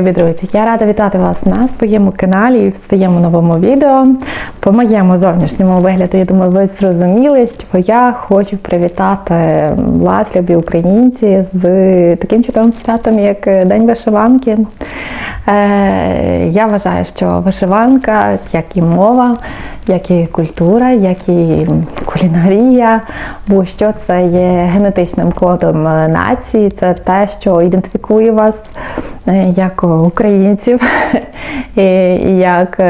Любі друзі, я рада вітати вас на своєму каналі і в своєму новому відео. По моєму зовнішньому вигляду, я думаю, ви зрозуміли, що я хочу привітати вас, любі українці, з таким чудовим святом, як День вишиванки. Е, Я вважаю, що вишиванка, як і мова, як і культура, як і кулінарія, бо що це є генетичним кодом е, нації, це те, що ідентифікує вас е, як українців, і як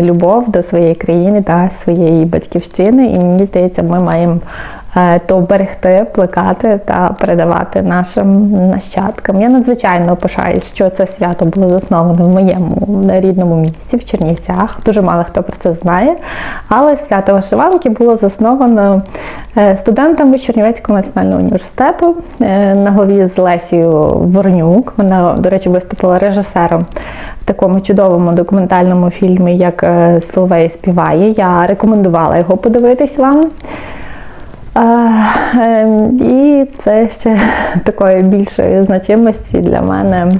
любов до своєї країни та своєї батьківщини. І мені здається, ми маємо то берегти, плекати та передавати нашим нащадкам. Я надзвичайно пишаюсь, що це свято було засноване в моєму рідному місті, в Чернівцях. Дуже мало хто про це знає. Але свято вишиванки було засновано е, студентами Чернівецького національного університету е, на голові з Лесією Воронюк. Вона, до речі, виступила режисером в такому чудовому документальному фільмі, як е, Соловей співає. Я рекомендувала його подивитись вам. Ем, і це ще такої більшої значимості для мене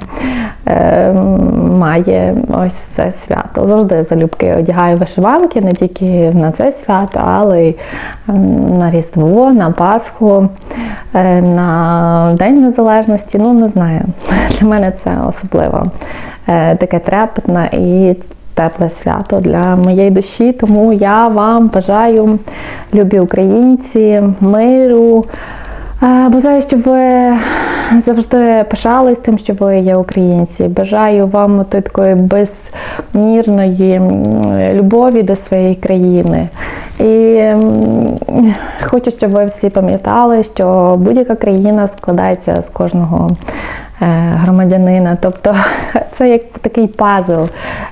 ем, має ось це свято. Завжди залюбки одягаю вишиванки не тільки на це свято, але й ем, на Різдво, на Пасху, на День Незалежності. Ну, не знаю. Для мене це особливо е, таке трепетне і тепле свято для моєї душі. Тому я вам бажаю, любі українці, миру. Е, Бажаю, щоб ви завжди пишались тим, що ви є українці. Бажаю вам тої такої безмірної любові до своєї країни. І хочу, щоб ви всі пам'ятали, що будь-яка країна складається з кожного громадянина. Тобто це як такий пазл.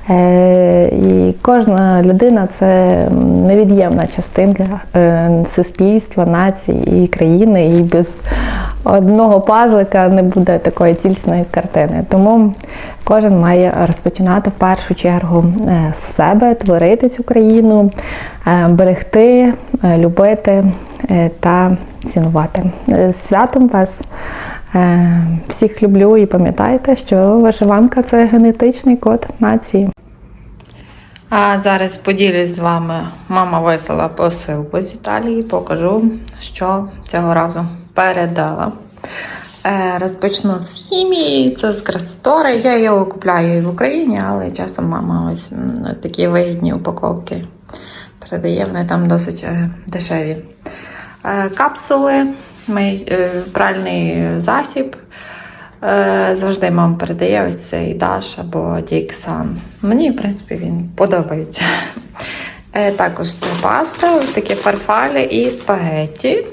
Е, І кожна людина це невід'ємна частинка е, суспільства, нації і країни. І без одного пазлика не буде такої цілісної картини. Тому кожен має розпочинати в першу чергу е, з себе, творити цю країну, е, берегти, е, любити е, та цінувати. Е, З святом вас! Е, Всіх люблю і пам'ятайте, що вишиванка це генетичний код нації. А зараз поділюсь з вами. Мама вислала посилку з Італії, покажу, що цього разу передала. Е, розпочну з хімії, це з красотори. Я його купляю і в Україні, але часом мама ось такі вигідні упаковки передає, вони там досить е, дешеві. Капсули, пральний засіб. Е, Завжди мама передає ось цей Даш або Діксан. Мені, в принципі, він подобається. Е, Також це паста, ось такі фарфалі і спагетті.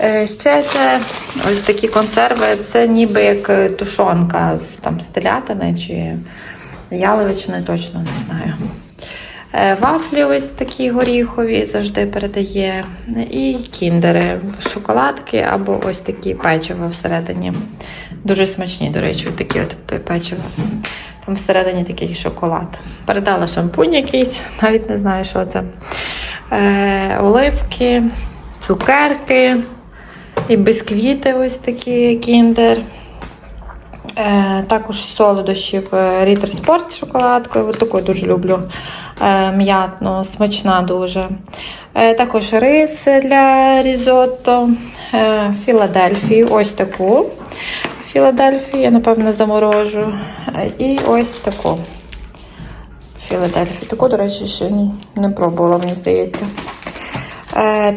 Е, Ще це ось такі консерви, це ніби як е, тушонка з там з телятини чи яловичини, точно не знаю. Е, Вафлі ось такі горіхові завжди передає. І кіндери, шоколадки або ось такі печиво всередині. Дуже смачні, до речі, такі от пе- печиво. Там всередині такий шоколад. Передала шампунь якийсь, навіть не знаю, що це. Е, оливки, цукерки і бісквіти ось такі кіндер. Е, також солодощів Ritter Sport з шоколадкою. От таку дуже люблю. Е, м'ятну, смачна дуже. Е, також рис для різотто. Філадельфію, ось таку. Філадельфію, я, напевно, заморожу. І ось таку. Філадельфію. Таку, до речі, ще не пробувала, мені здається.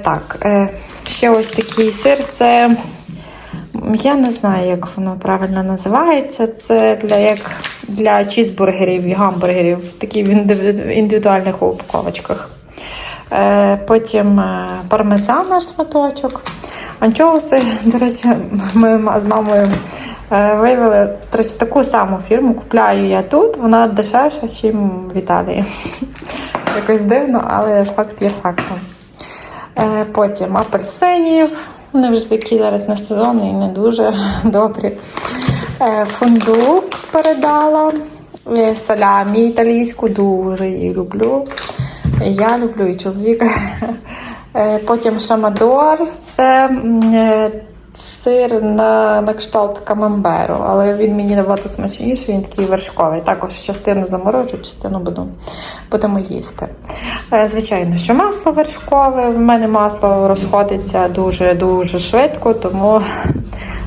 Так, ще ось такий сир. Це я не знаю, як воно правильно називається. Це для як для чізбургерів і гамбургерів, в індивіду- індивідуальних упаковочках. Е, потім е, пармезан наш шматочок. Анчоуси, до речі, ми з мамою е, виявили таку саму фірму. Купляю я тут, вона дешевша, ніж в Італії. Якось дивно, але факт є фактом. Потім апельсинів. Вони вже такі зараз на сезон і не дуже добрі. Е, Фундук передала. Е, Салямі італійську, дуже її люблю. Я люблю і чоловіка. Е, Потім шамадор. Це сир на, на кшталт камамберу, але він мені набагато смачніший, він такий вершковий. Також частину заморожу, частину буду, будемо їсти. Е, Звичайно, що масло вершкове. В мене масло розходиться дуже-дуже швидко, тому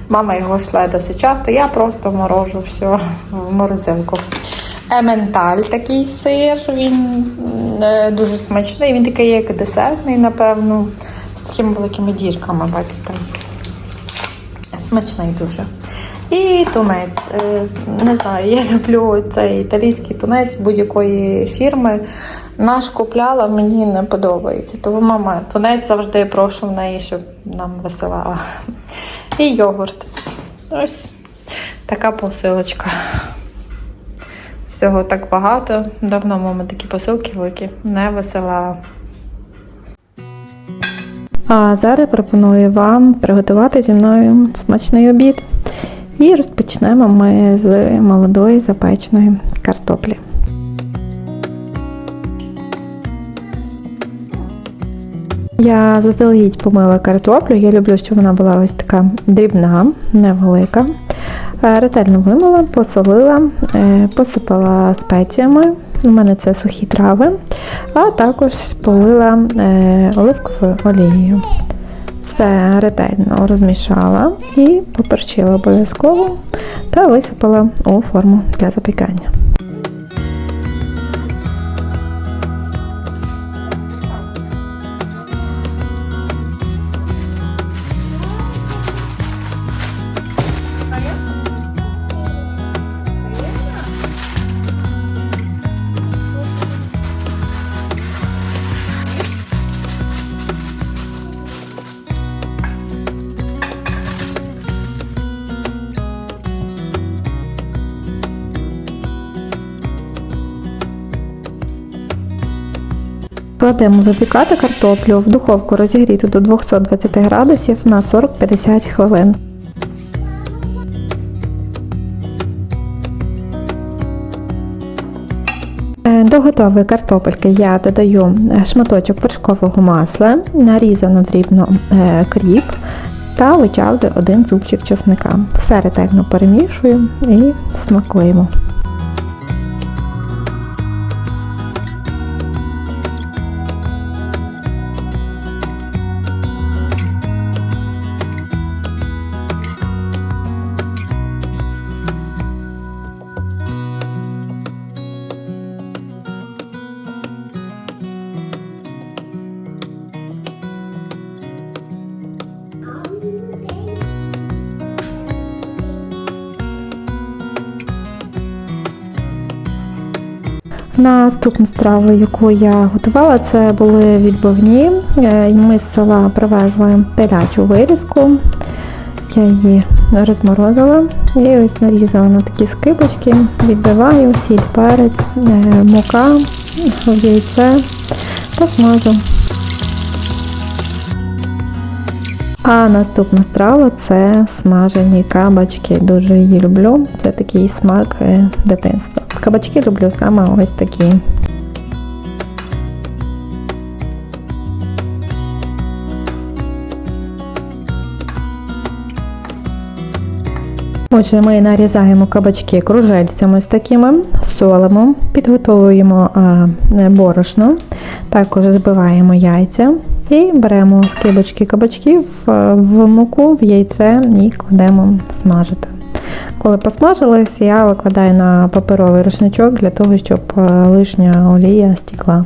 мама його шле досить часто. Я просто морожу все в морозилку. Ементаль такий сир, він е, дуже смачний, він такий як десертний, напевно, з такими великими дірками, бачите. Смачний дуже. І тунець. Е, Не знаю, я люблю цей італійський тунець будь-якої фірми. Наш купляла, мені не подобається. Тому мама тунець завжди прошу в неї, щоб нам висилала. І йогурт. Ось така посилочка. Всього так багато. Давно мама такі посилки великі не висилала. А зараз пропоную вам приготувати зі мною смачний обід. І розпочнемо ми з молодої запеченої картоплі. Я заздалегідь помила картоплю. Я люблю, щоб вона була ось така дрібна, невелика. Е, Ретельно вимила, посолила, е, посипала спеціями. У мене це сухі трави, а також полила е, оливковою олією. Все ретельно розмішала і поперчила обов'язково та висипала у форму для запікання. Кладемо запікати картоплю в духовку розігріту до 220 градусів на 40-50 хвилин. Е, До готової картопельки я додаю е, шматочок вершкового масла, нарізано дрібно е, кріп та вичавлю один зубчик чесника. Все ретельно перемішую і смакуємо. Наступну страву, яку я готувала, це були відбивні. Е, Ми з села привезли телячу вирізку. Я її розморозила і ось нарізала на такі скибочки, відбиваю, сіль, перець, е, мука, яйце та смажу. А наступна страва це смажені кабачки. Дуже її люблю. Це такий смак е, дитинства. Кабачки люблю саме ось такі. Отже, ми нарізаємо кабачки кружельцями з такими, солимо, підготовуємо а, борошно, також збиваємо яйця і беремо скибочки кабачків в муку, в яйце і кладемо смажити. Коли посмажились, я викладаю на паперовий рушничок для того, щоб лишня олія стікла.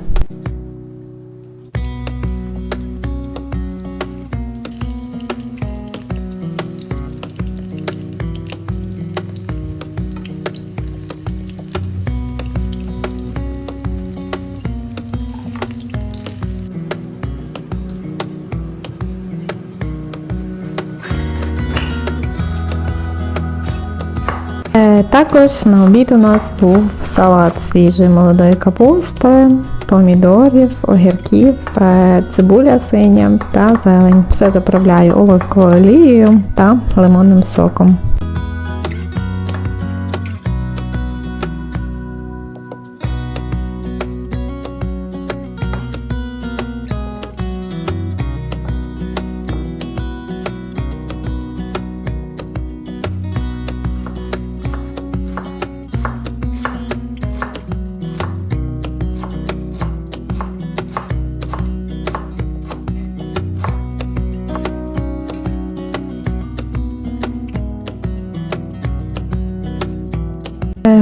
Також на обід у нас був салат свіжої молодої капусти, помідорів, огірків, е, цибуля синя та зелень. Все заправляю оливковою олією та лимонним соком.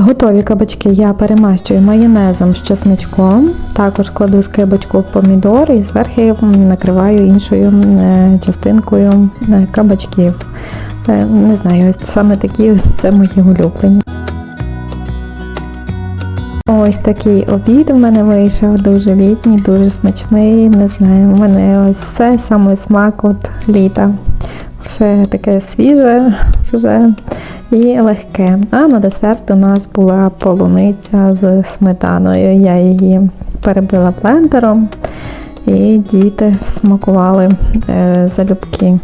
Готові кабачки я перемащую майонезом з чесничком. Також кладу скибочку в помідор і зверху накриваю іншою е, частинкою е, кабачків. Е, Не знаю, ось саме такі це мої улюблені. Ось такий обід у мене вийшов, дуже літній, дуже смачний. Не знаю, у мене ось це саме смак от літа. Все таке свіже вже і легке. А на десерт у нас була полуниця з сметаною. Я її перебила блендером, і діти смакували е, залюбки.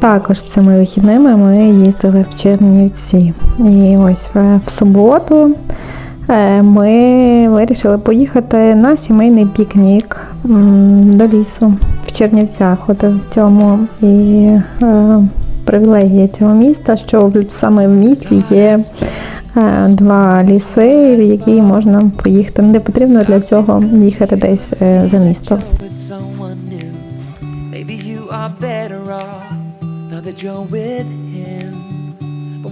Також цими вихідними ми їздили в Чернівці. І ось в, суботу ми вирішили поїхати на сімейний пікнік до лісу в Чернівцях. От в цьому і е, привілегія цього міста, що саме в місті є е, два ліси, в які можна поїхати. Не потрібно для цього їхати десь е, за місто. now that you're with him.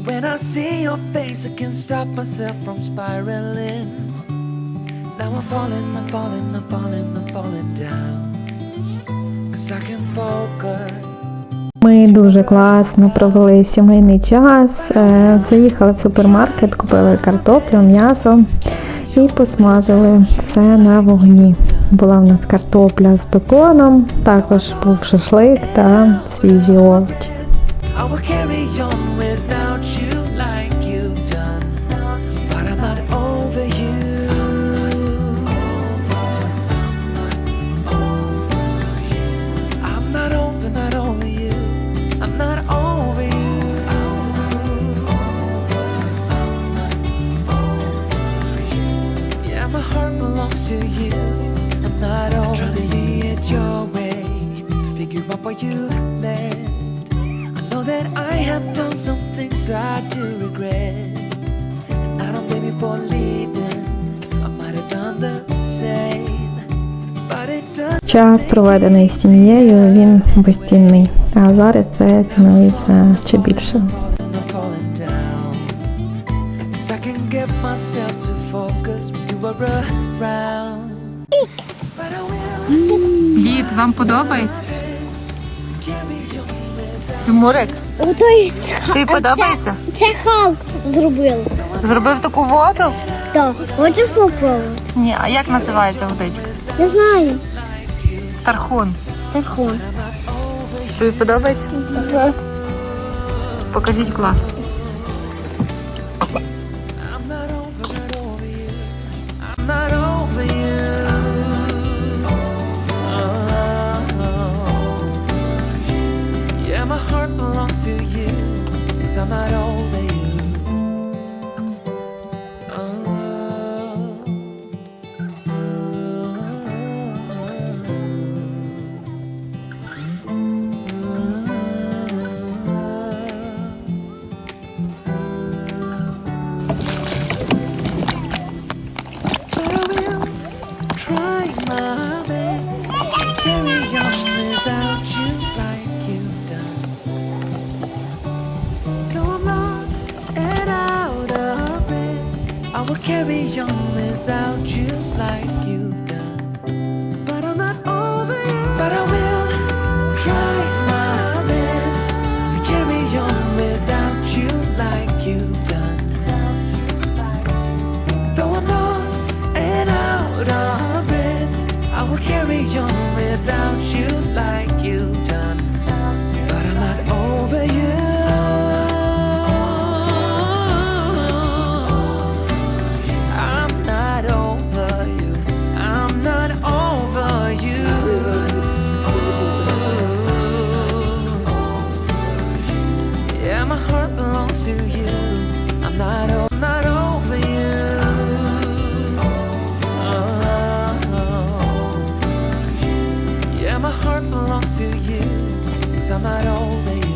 When I see your face, I can't stop myself from spiraling. Now I'm falling, I'm falling, I'm falling, I'm falling down. Cause I can focus. Ми дуже класно провели сімейний час. е, Заїхали в супермаркет, купили картоплю, м'ясо і посмажили все на вогні. Була в нас картопля з беконом, також був шашлик та свіжі овочі. You left. I know that I have done some things I do regret, and I don't blame you for leaving. I might have done the same, but it does. Час проведений з сім'єю, він безцінний. А зараз це цінується ще більше. I can get myself to focus when you are around. Дід, вам подобається? Тимурик, Отой тобі подобається? Це Халк зробив. Зробив таку воду? Так, хочу попробувати? Ні, а як називається водичка? Не знаю. Тархун. Тархун. Тобі подобається? Покажіть клас. Carry on without you like you've done. all they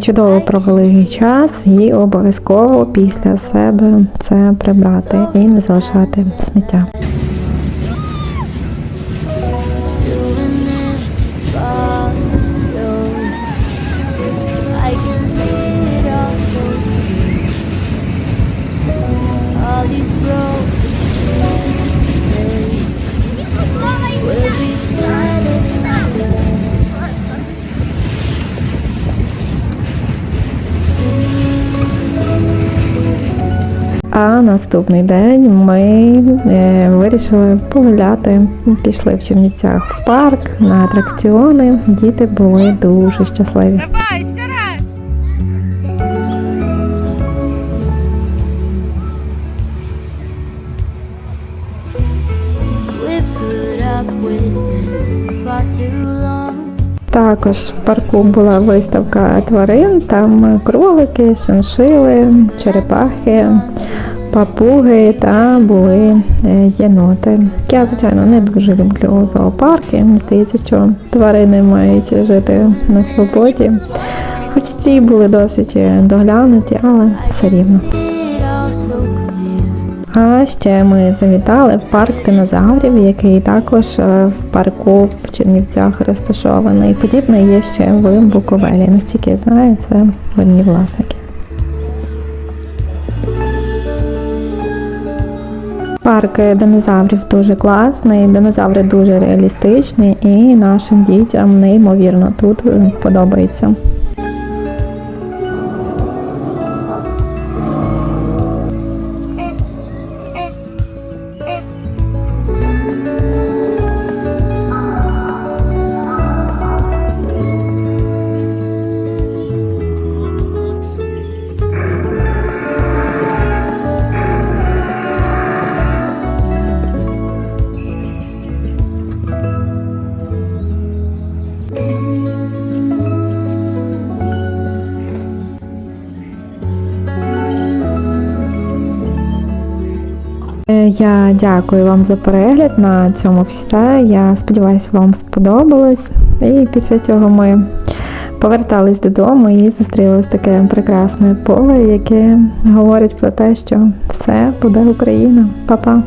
Чудово провели час і обов'язково після себе це прибрати і не залишати сміття. А наступний день ми е, вирішили погуляти. Пішли в Чернівцях в парк на атракціони. Діти були дуже щасливі. For too long. Також в парку була виставка тварин, там кролики, шиншили, черепахи, папуги та були е, єноти. Я, звичайно, не дуже люблю зоопарки. Мені здається, що тварини мають жити на свободі. Хоч ці були досить е, доглянуті, але все рівно. А ще ми завітали в парк динозаврів, який також е, в парку в Чернівцях розташований. Подібне є ще в Буковелі. Настільки я знаю, це одні власники. Парк динозаврів дуже класний, динозаври дуже реалістичні і нашим дітям неймовірно тут подобається. Я дякую вам за перегляд на цьому все. Я сподіваюся, вам сподобалось. І після цього ми повертались додому і зустрілось таке прекрасне поле, яке говорить про те, що все буде Україна. Па-па!